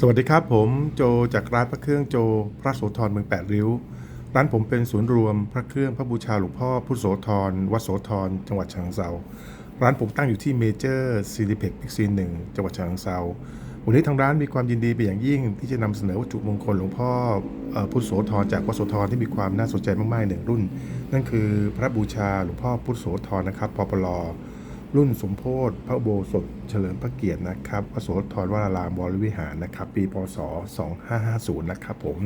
สวัสดีครับผมโจจากร้านพระเครื่องโจ พระโสธรเมืองแปดริ้ว ร้านผมเป็นศูนย์รวมพระเครื่องพระบูชาหลวงพ่อพุทธโสธรวัดโสธรจังหวัดฉะเชิงเซาร้านผมตั้งอยู่ที่เมเจอร์ซีดีเพ็กพิกซีหนึ่งจังหวัดฉะเชิงเซาวันนี้ทางร้านมีความยินดีเป็นอย่างยิ่ง ที่จะนำเสนอวัตถุมงคลหลวงพ่อพุทธโสธรจากวัดโสธรที่มีความน่าสนใจมากๆหนึ่งรุ่น นั่นคือพระบูชาหลวงพ่อพุทธโสธรนะครับปปล รุ่นสมโพธิพระโบสถเฉลิมพระเกียรตินะครับวโสธรวรารามวรวิหารนะครับ ปีพศ 2550 นะครับผม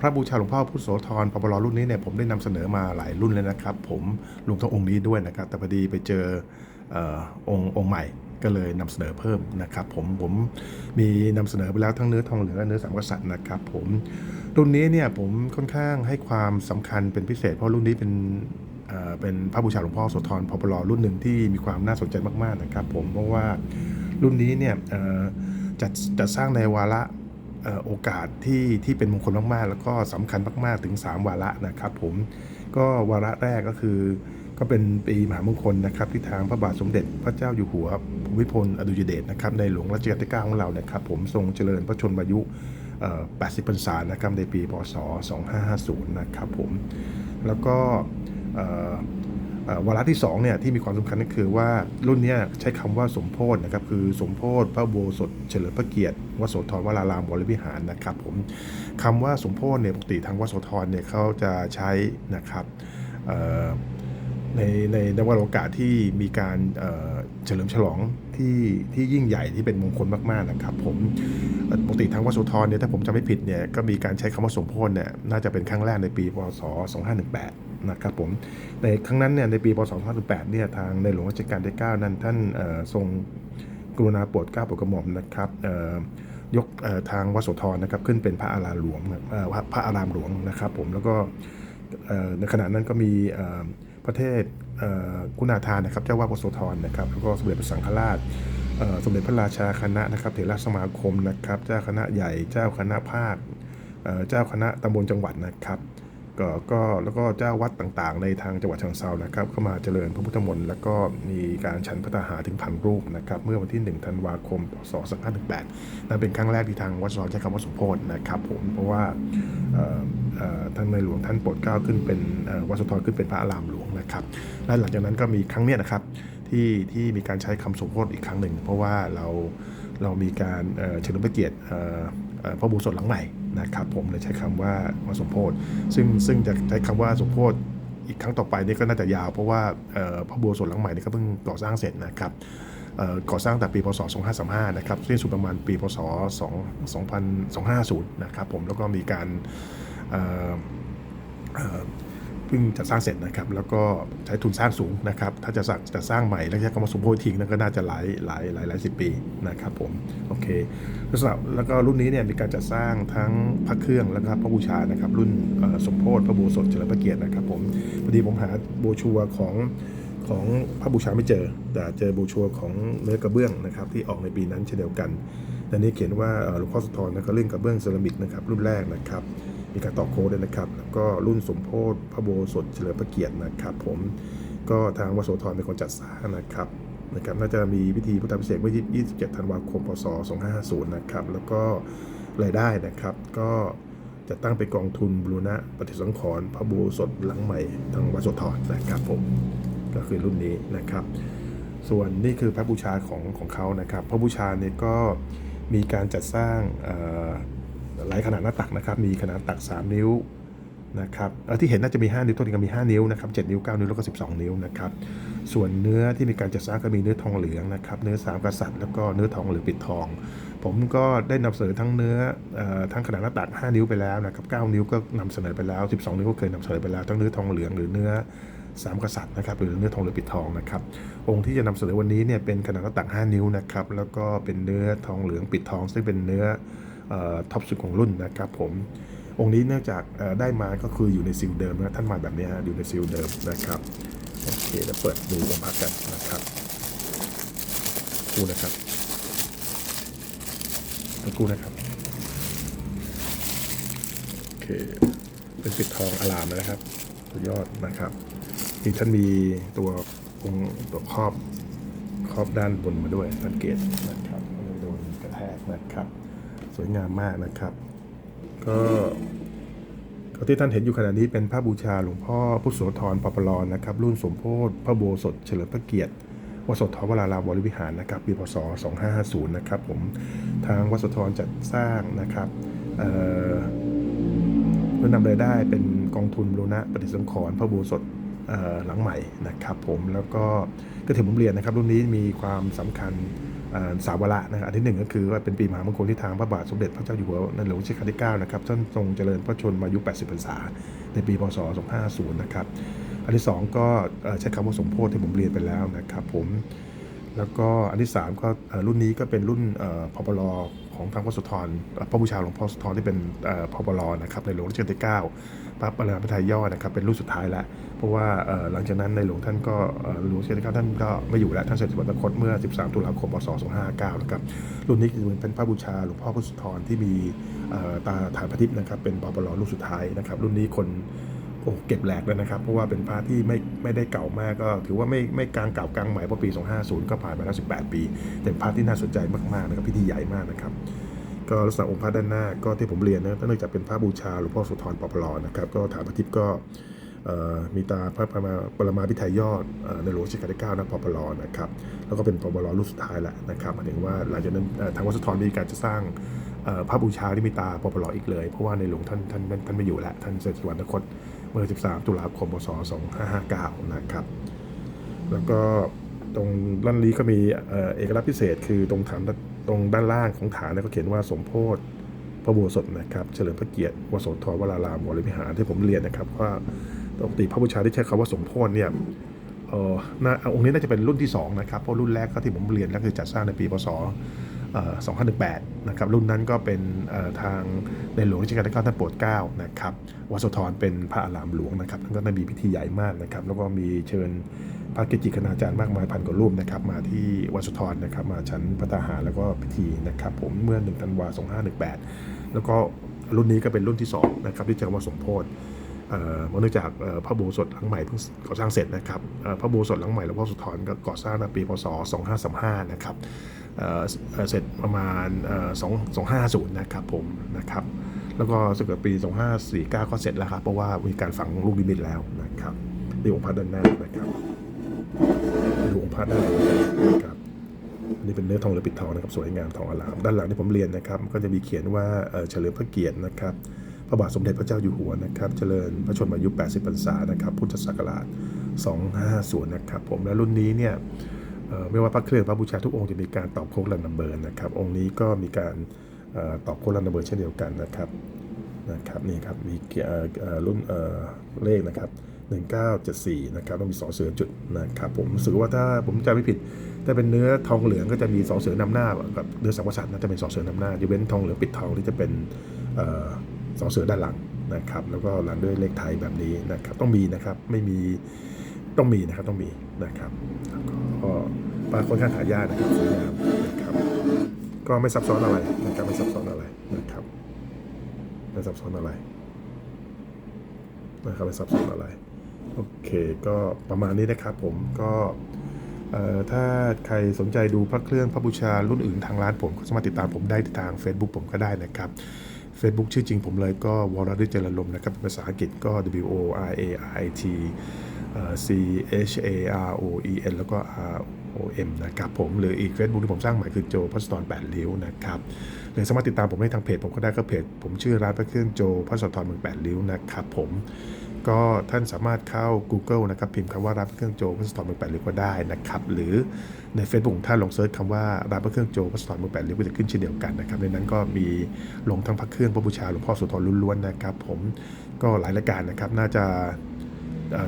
พระบูชาหลวงพ่อพุทธโสธรปปลรุ่นนี้เนี่ยผมได้นำเสนอมาหลายรุ่นเลยนะครับ ผมรวมทั้งองค์นี้ด้วยนะครับ แต่พอดีไปเจอเออองค์องค์ใหม่ก็เลยนำเสนอเพิ่มนะครับ ผมผมมีนำเสนอไปแล้วทั้งเนื้อทองเหลืองและเนื้อสามกษัตริย์นะครับ ผมรุ่นนี้เนี่ยผมค่อนข้างให้ความสำคัญเป็นพิเศษ เพราะรุ่นนี้เป็น เป็นพระบูชาหลวงพ่อโสธรพปลรุ่นหนึ่งที่มีความน่าสนใจมากๆนะครับ ผมเพราะว่ารุ่นนี้เนี่ยจัดจัดสร้างในวาระโอกาสที่ที่เป็นมงคลมากๆ แล้วก็สำคัญมากๆถึง 3 วาระนะครับผมก็วาระแรกก็คือ ก็เป็นปีมหามงคลนะครับที่ทางพระบาทสมเด็จพระเจ้าอยู่หัวภูมิพลอดุลยเดชนะครับในหลวงรัชกาลที่ 9 ของเรานะครับผมทรงเจริญพระชนมายุ 80 พรรษานะครับในปีพศ 2550 นะครับผมแล้วก็ วาระที่2เนี่ยที่มีความสำคัญก็คือว่ารุ่นนี้ใช้คำว่าสมโพธนะครับคือสมโพธพระโบสถเฉลิมพระเกียรติวัดโสธรวรารามวรวิหารนะครับผมคำว่าสมโพธเนี่ยปกติทางวัดโสธรเนี่ยเขาจะใช้นะครับในในในวันโอกาสที่มีการเฉลิมฉลองที่ที่ยิ่งใหญ่ที่เป็นมงคลมากๆนะครับผมปกติทางวัดโสธรเนี่ยถ้าผมจำไม่ผิดเนี่ยก็มีการใช้คำว่าสมโพธเนี่ยน่าจะเป็นครั้งแรกในปีพศ2518 นะครับผมในครั้งนั้นเนี่ยในปีพศ2518เนี่ยทางในหลวงรัชกาลที่ 9 นั้นท่านทรงกรุณาโปรดเกล้าโปรดกระหม่อมนะครับยกทางวัดโสธรนะครับขึ้นเป็นพระอารามหลวงพระอารามหลวงนะครับผมแล้วก็ในขณะนั้นก็มีประเทศกุณาทานนะครับเจ้าวาดวัดโสธรนะครับแล้วก็สมเด็จพระสังฆราชสมเด็จพระราชาคณะนะครับเถรสมาคมนะครับ เจ้าคณะใหญ่เจ้าคณะภาคเจ้าคณะตำบลจังหวัดนะครับ ก็ก็แล้วก็เจ้าวัดต่างๆ ในทางจังหวัดเชียงเซานะครับเข้ามาเจริญพระพุทธมนต์แล้วก็มีการฉันพระทหารถึงพันรูปนะครับเมื่อวันที่ 1 ธันวาคมพศ2518นั่นเป็นครั้งแรกที่ทางวัดสอนใช้คำว่าสมโพธนะครับผมเพราะว่าท่านในหลวงท่านโปรดเกล้าขึ้นเป็นวัดสุทรขึ้นเป็นพระอารามหลวงนะครับและหลังจากนั้นก็มีครั้งเนี้ยนะครับที่ที่มีการใช้คำสมโพธอีกครั้งหนึ่ง เพราะว่าเราเรามีการเฉลิมพระเกียรติพระอุโบูสถหลังใหม่ นะครับผมเลยใช้คำว่าว่าสมโพธิซึ่งซึ่งจะใช้คำว่าสมโพธิอีกครั้งต่อไปนี่ก็น่าจะยาวเพราะว่าพระบัวสวนหลังใหม่นี่ก็เพิ่งก่อสร้างเสร็จนะครับก่อสร้างแต่ปีพศ 2535 นะครับสิ้นสุดประมาณปีพศ 2 2 5 0 นะครับผมแล้วก็มีการ พิ่งจะสร้างเสร็จนะครับ แล้วก็ใช้ทุนสร้างสูงนะครับ ถ้าจะสั่งจะสร้างใหม่แล้วใช้คำว่าสมโพธิทิ้งนั่นก็น่าจะหลายหลายหลายหลายสิบปีนะครับผมโอเคแล้วสำหรับแล้วก็รุ่นนี้เนี่ยมีการจัดสร้างทั้งพระเครื่องแล้วก็พระบูชานะครับ รุ่นสมโพธิพระบูสดเฉลิมพระเกียรตินะครับผมพอดีผมหาโบชัวของของพระบูชาไม่เจอ แต่เจอโบชัวของเนื้อกระเบื้องนะครับที่ออกในปีนั้นเช่นเดียวกันแต่นี้เขียนว่าหลวงพ่อสุธรนะครับเรื่องกระเบื้องเซรามิกนะครับรุ่นแรกนะครับ มีการต่อโค้ดด้วยนะครับ แล้วก็รุ่นสมโพธิพระโบสถเฉลิมพระเกียรตินะครับผมก็ทางวโสธรเป็นคนจัดสร้างนะครับนะครับน่าจะมีพิธีพุทธพิเศษเมื่อ 27 ธันวาคม พศ 2550 นะครับ แล้วก็รายได้นะครับ ก็จะตั้งเป็นกองทุนบรูณะปฏิสังขรณ์พระโบสถหลังใหม่ทางวโสธรนะครับผมก็คือรุ่นนี้นะครับ ส่วนนี่คือพระบูชาของของเขานะครับ พระบูชาเนี่ยก็มีการจัดสร้างอ หลายขนาดหน้าตักนะครับ มีขนาดตัก 3 นิ้วนะครับที่เห็นน่าจะมี 5 นิ้วตัวนี้ก็มี 5 นิ้วนะครับ7นิ้ว 9 นิ้ว แล้วก็ 12 นิ้วนะครับ ส่วนเนื้อที่มีการจัดสร้างก็มีเนื้อทองเหลืองนะครับ เนื้อสามกษัตริย์ แล้วก็เนื้อทองเหลืองปิดทอง ผมก็ได้นำเสนอทั้งเนื้อทั้งขนาดหน้าตัก 5 นิ้วไปแล้วนะครับ 9 นิ้วก็นำเสนอไปแล้ว 12 นิ้วก็เคยนำเสนอไปแล้ว ทั้งเนื้อทองเหลืองหรือเนื้อสามกษัตริย์นะครับหรือเนื้อทองเหลืองปิดทองนะครับ องค์ที่จะนำเสนอวันนี้เนี่ยเป็นขนาดหน้าตัก 5 นิ้วนะครับ แล้วก็เป็นเนื้อทองเหลืองปิดทอง ซึ่งเป็นเนื้อ ท็อปสุดของรุ่นนะครับผมองค์นี้เนื่องจากได้มาก็คืออยู่ในซิลเดิมนะท่านมาแบบนี้ฮะอยู่ในซิลเดิมนะครับโอเคเดี๋ยวเปิดดูตรงพักกันนะครับดูนะครับดูนะครับโอเคเป็นปิดทองอลามนะครับสุดยอดนะครับนี่ท่านมีตัวองค์ตัวครอบครอบด้านบนมาด้วยสังเกตนะครับไม่โดนกระแทกนะครับ สวยงามมากนะครับก็ก็ที่ท่านเห็นอยู่ขณะนี้เป็นพระบูชาหลวงพ่อพุทธโสธรปปลรนะครับ รุ่นสมโพธิพระโบสถเฉลิมพระเกียรติวัดสธรวรารามวรวิหารนะครับปีพศ 2550 นะครับผมทางวัดโสธรจัดสร้างนะครับเอ่อเพื่อนำรายได้เป็นกองทุนบูรณะปฏิสังขรณ์พระโบสถหลังใหม่นะครับผมแล้วก็ก็ถือผมเรียนนะครับรุ่นนี้มีความสำคัญ สาวาระนะครับอันที่หนึ่งก็คือว่าเป็นปีมหามงคลที่ทางพระบาทสมเด็จพระเจ้าอยู่หัวในหลวงรัชกาลที่9นะครับท่านทรงเจริญพระชนมายุ 80พรรษา ในปีพศ 2550 นะครับ อันที่ 2 ก็ใช้คำว่าสมโพธิที่ผมเรียนไปแล้วนะครับผมแล้วก็อันที่ 3 ก็รุ่นนี้ก็เป็นรุ่นเอ่อพปลของทางพระสุธรพระบูชาหลวงพ่อสุธรที่เป็นเอ่อพปลนะครับในหลวงรัชกาลที่ 9 พระประธานพระทัยย่อนะครับเป็นรุ่นสุดท้ายแล้ว เพราะว่าหลังจากนั้นในหลวงท่านก็เอ่อหลวงรัชกาลที่9ท่านก็ไม่อยู่แล้วท่านเสด็จสวรรคตเมื่อ 13 ตุลาคมพศ2559นะครับรุ่นนี้คือเป็นพระบูชาหลวงพ่อพระสุธรที่มีตาฐานพระทิพย์นะครับเป็นพปลรุ่นสุดท้ายนะครับ รุ่นนี้คนโอ้เก็บแหลกเลยนะครับ เพราะว่าเป็นพระที่ไม่ไม่ได้เก่ามากก็ ถือว่าไม่ไม่กลางเก่ากลางใหม่เพราะปี 250 ก็ผ่านมาแล้ว 18 ปีเป็นพระที่น่าสนใจมากๆนะครับพิธีใหญ่มากนะครับ ก็ลักษณะองค์พระด้านหน้าก็ที่ผมเรียนนะเนื่องจากเป็นพระบูชาหลวงพ่อสุธรปปลอนะครับก็ฐานพระทิพย์ก็มีตาพระปรมาปรมาพิไทยยอดในหลวงรัชกาลที่9นะปปลนะครับแล้วก็เป็นปปลรุ่นสุดท้ายแหละนะครับหมายถึงว่าหลังจากนั้นทางวัดสุธรมีการจะสร้างพระบูชาที่มีตาปปลอีกเลย เพราะว่าในหลวงท่านท่านท่านท่านไม่อยู่แล้วท่านเสด็จสวรรคตเมื่อ 13 ตุลาคมพศ2559 นะครับแล้วก็ตรงด้านนี้ก็มีเอกลักษณ์พิเศษคือตรงฐาน ตรงด้านล่างของฐานเนี่ยก็เขียนว่าสมโพธิพระบัวสดนะครับ เฉลิมพระเกียรติวสธรวรารามวรวิหารที่ผมเรียนนะครับว่าปกติพระบูชาที่ใช้คำว่าสมโพธิเนี่ยเออนาองค์นี้น่าจะเป็นรุ่นที่สองนะครับ เพราะรุ่นแรกก็ที่ผมเรียนก็คือจัดสร้างในปีพศเอ่อ2518 นะครับ รุ่นนั้นก็เป็นทางในหลวงรัชกาลที่9ท่านโปรดเกล้านะครับวโสธรเป็นพระอารามหลวงนะครับท่านก็ได้มีพิธีใหญ่มากนะครับ แล้วก็มีเชิญ พระเกจิคณาจารย์มากมายพันกว่ารูปนะครับมาที่วัดสุทรนะครับมาชั้นพระทหารแล้วก็พิธีนะครับผมเมื่อ1ธันวาคม2518 แล้วก็รุ่นนี้ก็เป็นรุ่นที่2นะครับที่จะว่าสมโพธิเอ่อเนื่องจากพระโบสถหลังใหม่เพิ่งก่อสร้างเสร็จนะครับพระโบสถหลังใหม่หลวงพ่อสุธรก็ก่อสร้างในปีพศ 2535 นะครับเเสร็จประมาณ2 250 นะครับผมนะครับแล้วก็สึกปี 2549 ก็เสร็จแล้วครับเพราะว่ามีการฝังลูกนิมิตแล้วนะครับในองค์พระด้านหน้านะครับ ไปดูองค์พระด้านหลังนะครับอันนี้เป็นเนื้อทองหรือปิดทองนะครับสวยงามทองอลาม ด้านหลังที่ผมเรียนนะครับ ก็จะมีเขียนว่าเฉลิมพระเกียรตินะครับพระบาทสมเด็จพระเจ้าอยู่หัวนะครับ เจริญพระชนมายุ 80พรรษานะครับพุทธศักราช 250 นะครับผมและรุ่นนี้เนี่ยไม่ว่าพระเครื่องพระบูชาทุกองค์จะมีการตอบโค้ดลันนัมเบอร์นะครับ องค์นี้ก็มีการตอบโค้ดลันนัมเบอร์เช่นเดียวกันนะครับนะครับนี่ครับมีเอ่อเอ่อรุ่นเอ่อเลขนะครับ 1974นะครับต้องมีสอเสือจุดนะครับผมรู้สึกว่าถ้าผมจำไม่ผิดถ้าเป็นเนื้อทองเหลืองก็จะมีสอเสือนำหน้ากับเนื้อสังวสัตนะจะเป็นสอเสือนำหน้ายกเว้นทองเหลืองปิดทองที่จะเป็นออสอเสือด้านหลังนะครับแล้วก็หลังด้วยเลขไทยแบบนี้นะครับต้องมีนะครับไม่มีต้องมีนะครับต้องมีนะครับก็ปลาค่อนข้างหายากนะครับสวยงามนะครับก็ไม่ซับซ้อนอะไรนะครับไม่ซับซ้อนอะไรนะครับไม่ซับซ้อนอะไรนะครับไม่ซับซ้อนอะไร โอเคก็ประมาณนี้นะครับผมก็เอ่อถ้าใครสนใจดูพระเครื่องพระบูชารุ่นอื่นทางร้านผมก็สามารถติดตามผมได้ทาง Facebook ผมก็ได้นะครับ Facebook ชื่อจริงผมเลยก็วรฤทธิ์เจริญลมนะครับภาษาอังกฤษก็ W O R A I T C H A R O E N แล้วก็ R O M นะครับผมหรืออีก Facebook ที่ผมสร้างใหม่คือโจพัสตอน8ริ้วนะครับหรือสามารถติดตามผมได้ทางเพจผมก็ได้ก็เพจผมชื่อร้านพระเครื่องโจพัสตอนเมือง8ริ้วนะครับผม ก็ท่านสามารถเข้า Google นะครับ พิมพ์คำว่าร้านพระเครื่องโจพัสตอนเมือแปดริ้วก็ได้นะครับ หรือใน Facebook ท่านลองเซิร์ชคำว่าร้านพระเครื่องโจพัสตอนเมือแปดริ้วก็จะขึ้นเช่นเดียวกันนะครับ ในนั้นก็มีลงทั้งพระเครื่องพระบูชาหลวงพ่อสุธรล้วนๆนะครับ ผมก็หลายรายการนะครับ น่าจะ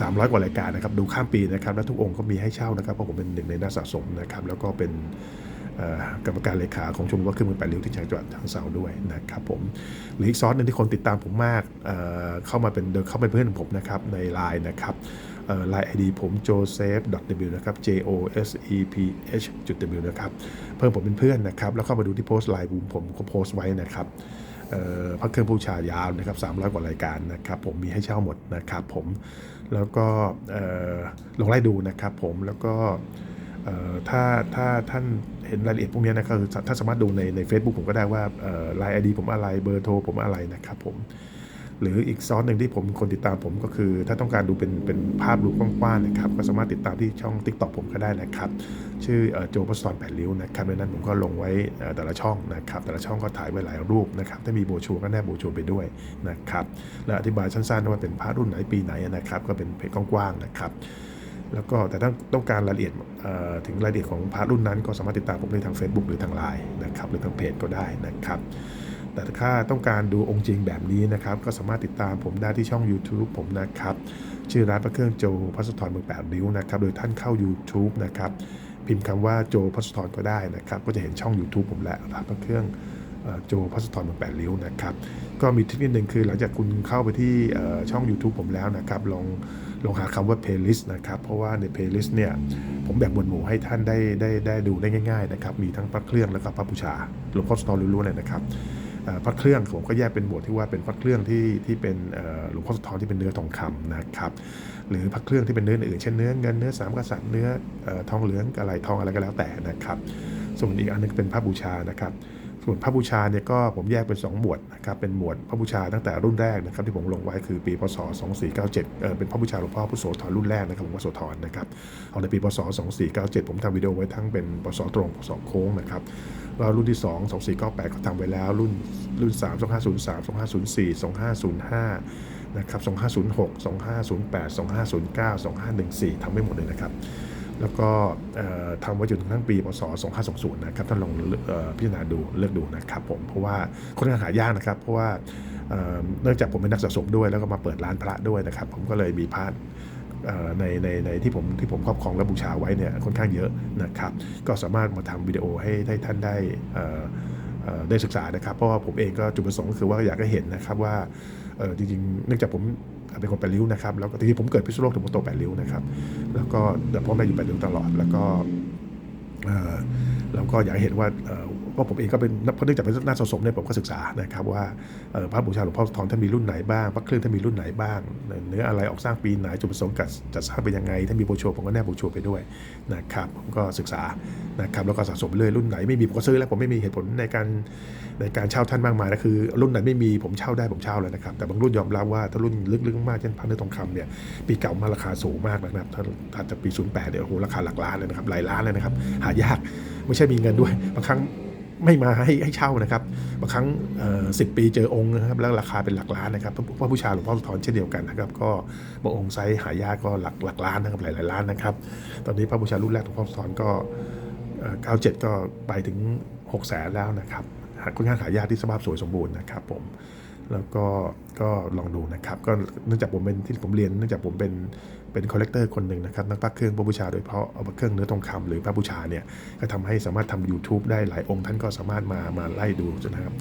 สามร้อยกว่ารายการนะครับ ดูข้ามปีนะครับ และทุกองค์ก็มีให้เช่านะครับ เพราะผมเป็นหนึ่งในนักสะสมนะครับ แล้วก็เป็น กรรมการเลขาของชมรมวัดเครื่องมือแปดริ้วที่จังหวัดทางเสาด้วยนะครับผมหรืออีกซอสหนึงที่คนติดตามผมมากเเข้ามาเป็นเดินเข้าเป็นเพื่อนผมนะครับในไลน์นะครับไลน์ไอดีผม joseph w นะครับ j o s e p h w นะครับเพิ่มผมเป็นเพื่อนนะครับ แล้วเข้ามาดูที่โพสต์ไลน์ผมผมก็โพสต์ไว้นะครับพักเครื่องผู้ชายาวนะครับ300 กว่ารายการนะครับผมมีให้เช่าหมดนะครับผมแล้วก็ลองไล่ดูนะครับผมแล้วก็ถ้าถ้าท่าน เห็นรายละเอียดพวกนี้นะก็คือท่าสามารถดูในใน Facebook ผมก็ได้ว่าไลน์ไอดีผมอะไรเบอร์โทรผมอะไรนะครับผมหรืออีกซอสหนึ่งที่ผมคนติดตามผมก็คือ ถ้าต้องการดูเป็นเป็นภาพรูปกว้างๆนะครับก็สามารถติดตามที่ช่อง Tik t o อกผมก็ได้นะครับ ชื่อโจพัสตอนแปดริ้วนะครับในนั้นผมก็ลงไว้แต่ละช่องนะครับ แต่ละช่องก็ถ่ายไว้หลายรูปนะครับ ถ้ามีโบชัวก็แนบโบชัวไปด้วยนะครับและอธิบายสั้นๆว่าเป็นพระรุ่นไหนปีไหนนะครับ ก็เป็นเพจกว้างๆนะครับ แล้วก็แต่ถ้าต้องการรายละเอียดถึงรายละเอียดของพระรุ่นนั้นก็สามารถติดตามผมได้ทาง Facebook หรือทางไลน์นะครับหรือทางเพจก็ได้นะครับ แต่ถ้าต้องการดูองค์จริงแบบนี้นะครับ ก็สามารถติดตามผมได้ที่ช่อง YouTube ผมนะครับ ชื่อร้านพระเครื่องโจพัสธรเมืองแปดริ้วนะครับ โดยท่านเข้า YouTube นะครับพิมพ์คำว่าโจพัสธรก็ได้นะครับ ก็จะเห็นช่อง YouTube ผมและร้านพระเครื่อง โจพัสธรเมืองแปดริ้วนะครับ ก็มีเทคนิคหนึ่งคือหลังจากคุณเข้าไปที่ช่อง YouTube ผมแล้วนะครับ ลองลองหาคำว่า playlist นะครับ เพราะว่าใน playlist เนี่ย ผมแบ่งหมวดหมู่ให้ท่านได้ได้ได้ดูได้ง่ายๆนะครับ มีทั้งพระเครื่องแล้วก็พระบูชาหลวงพ่อสตอรู้ๆเลยนะครับพระเครื่องผมก็แยกเป็นหมวดที่ว่าเป็นพระเครื่องที่ที่เป็นหลวงพ่อสธรที่เป็นเนื้อทองคำนะครับ หรือพระเครื่องที่เป็นเนื้ออื่นเช่นเนื้อเงินเนื้อสามกษัตริย์เนื้อทองเหลืองอะไรทองอะไรก็แล้วแต่นะครับ ส่วนอีกอันหนึงเป็นพระบูชานะครับ ส่วนพระบูชาเนี่ยก็ผมแยกเป็น 2 หมวดนะครับเป็นหมวดพระบูชาตั้งแต่รุ่นแรกนะครับที่ผมลงไว้คือปีพศ 2497เออเป็นพระบูชาหลวงพ่อพุทโสธรรุ่นแรกนะครับหลวงพ่อโสธรนะครับเอาในปีพศ 2497 ผมทำวิดีโอไว้ทั้งเป็นพศตรงพศโค้งนะครับแล้วรุ่นที่ 2 2498 ก็ทำไว้แล้วรุ่นรุ่น 3 2503 2504 2505นะครับ2506 2508 2509 2514ทำไม่หมดเลยนะครับ แล้วก็ทำไว้จนถึงทั้งปีพศ2520นะครับท่านลองออพิจารณาดูเลือกดูนะครับผมเพราะว่าค่อนข้างหายากนะครับ เพราะว่าเนื่องจากผมเป็นนักสะสมด้วยแล้วก็มาเปิดร้านพระด้วยนะครับ ผมก็เลยมีพระในในในที่ผมที่ผมครอบครองและบูชาไว้เนี่ยค่อนข้างเยอะนะครับ ก็สามารถมาทำวิดีโอให้ให้ท่านได้ได้ศึกษานะครับ เพราะว่าผมเองก็จุดประสงค์ก็คือว่าอยากให้เห็นนะครับว่าจริงๆ เนื่องจากผม เป็นคนแปดริ้วนะครับแล้วก็จริงๆผมเกิดพิษณุโลกถึงผมโตแปดริ้วนะครับแล้วก็แต่พ่อแม่อยู่แปดริ้วตลอด แล้วก็ แล้วก็อยากเห็นว่าเอ่อเพราะผมเองก็เป็นเพราะเนื่องจากเป็นนักสะสมเนี่ยผมก็ศึกษานะครับว่าพระบูชาหลวงพ่อทองท่านมีรุ่นไหนบ้างพระเครื่องท่านมีรุ่นไหนบ้าง เนื้ออะไรออกสร้างปีไหนจุดประสงค์กัดจัดสร้างเป็นยังไงถ้านมีโบชัวผมก็แนบโบชัวไปด้วยนะครับผมก็ศึกษานะครับแล้วก็สะสมเรื่อยรุ่นไหนไม่มีผมก็ซื้อแล้วผมไม่มีเหตุผลในการในการเช่าท่านมากมายนะคือ รุ่นไหนไม่มีผมเช่าได้ผมเช่าแล้วนะครับแต่บางรุ่นยอมรับว่าถ้ารุ่นลึกๆมากเช่นพระเนื้อทองคำเนี่ยปีเก่ามาราคาสูงมากนะครับถ้าถ้าจะปี 08เนี่ยโอ้โหราคาหลักล้านเลยนะครับหลายล้านเลยนะครับหายาก ไม่ใช่มีเงินด้วย บางครั้งไม่มาให้ให้เช่านะครับ บางครั้งสิบปีเจอองค์นะครับแล้วราคาเป็นหลักล้านนะครับพระผู้ชาหลวงพ่อสุธรเช่นเดียวกันนะครับ ก็บางองค์ไซส์หายากก็หลักหลักล้านนะครับหลายหลายล้านนะครับ ตอนนี้พระบูชารุ่นแรกหลวงพ่อสุธรก็เอ่อ97ก็ไปถึง6แสนแล้วนะครับค่อนข้างหายากที่สภาพสวยสมบูรณ์นะครับผม แล้วก็ก็ลองดูนะครับ ก็เนื่องจากผมเป็นที่ผมเรียนเนื่องจากผมเป็นเป็นคอลเลกเตอร์คนหนึ่งนะครับนักพระเครื่องพระบูชาโดยเฉพาะเอาเครื่องเนื้อทองคำหรือพระบูชาเนี่ยก็ทำให้สามารถทำ YouTube ได้หลายองค์ท่านก็สามารถมามาไล่ดูนะครับ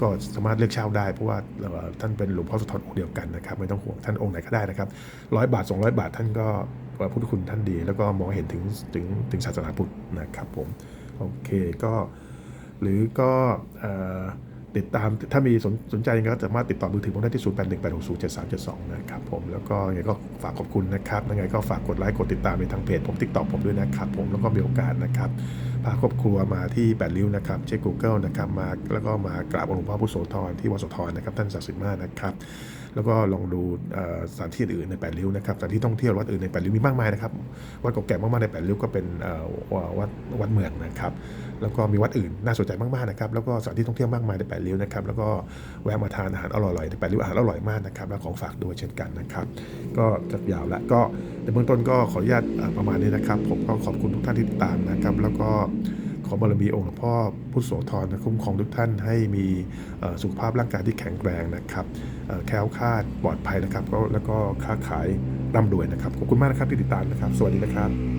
ก็สามารถเลือกเช่าได้เพราะว่าท่านเป็นหลวงพ่อสุธรองค์เดียวกันนะครับ ไม่ต้องห่วงท่านองค์ไหนก็ได้นะครับร้อยบาท 200 บาทท่านก็พุทธคุณท่านดี แล้วก็มองเห็นถึงถึงถึงศาสนาพุทธนะครับผมโอเคก็หรือก็เอ่อ ติดตามถ้ามีสนสนใจยังไงก็สามารถติดต่อมือถือผมได้ที่ 0 8 1 8 6 0 7 3 7 2 นะครับผมแล้วก็ยังไงก็ฝากขอบคุณนะครับยังไงก็ฝากกดไลค์กดติดตามในทางเพจผม TikTok ผมด้วยนะครับผมแล้วก็มีโอกาสนะครับพาครอบครัวมาที่แปดริ้วนะครับเช็ค Google นะครับมาแล้วก็มากราบหลวงพ่อพุทธโสธรที่วัดโสธรนะครับท่านศักดิ์สิทธิ์มากนะครับแล้วก็ลองดูสถานที่อื่นในแปดริ้วนะครับสถานที่ท่องเที่ยววัดอื่นในแปดริ้วมีมากมายนะครับวัดเก่าแก่มากๆในแปดริ้วก็เป็นวัดวัดเมืองนะครับ แล้วก็มีวัดอื่นน่าสนใจมากๆนะครับ แล้วก็สถานที่ท่องเที่ยวมากมายในแปดริ้วนะครับ แล้วก็แวะมาทานอาหารอร่อยๆในแปดริ้วอาหารอร่อยมากนะครับ และของฝากด้วยเช่นกันนะครับ ก็จะยาวละก็ในเบื้องต้นก็ขออนุญาตประมาณนี้นะครับ ผมก็ขอบคุณทุกท่านที่ติดตามนะครับ แล้วก็ขอบารมีองค์หลวงพ่อพุทธโสธรคุ้มครองทุกท่านให้มีสุขภาพร่างกายที่แข็งแรงนะครับแคล้วคลาดปลอดภัยนะครับแล้วก็ค้าขายร่ำรวยนะครับ ขอบคุณมากนะครับที่ติดตามนะครับ สวัสดีนะครับ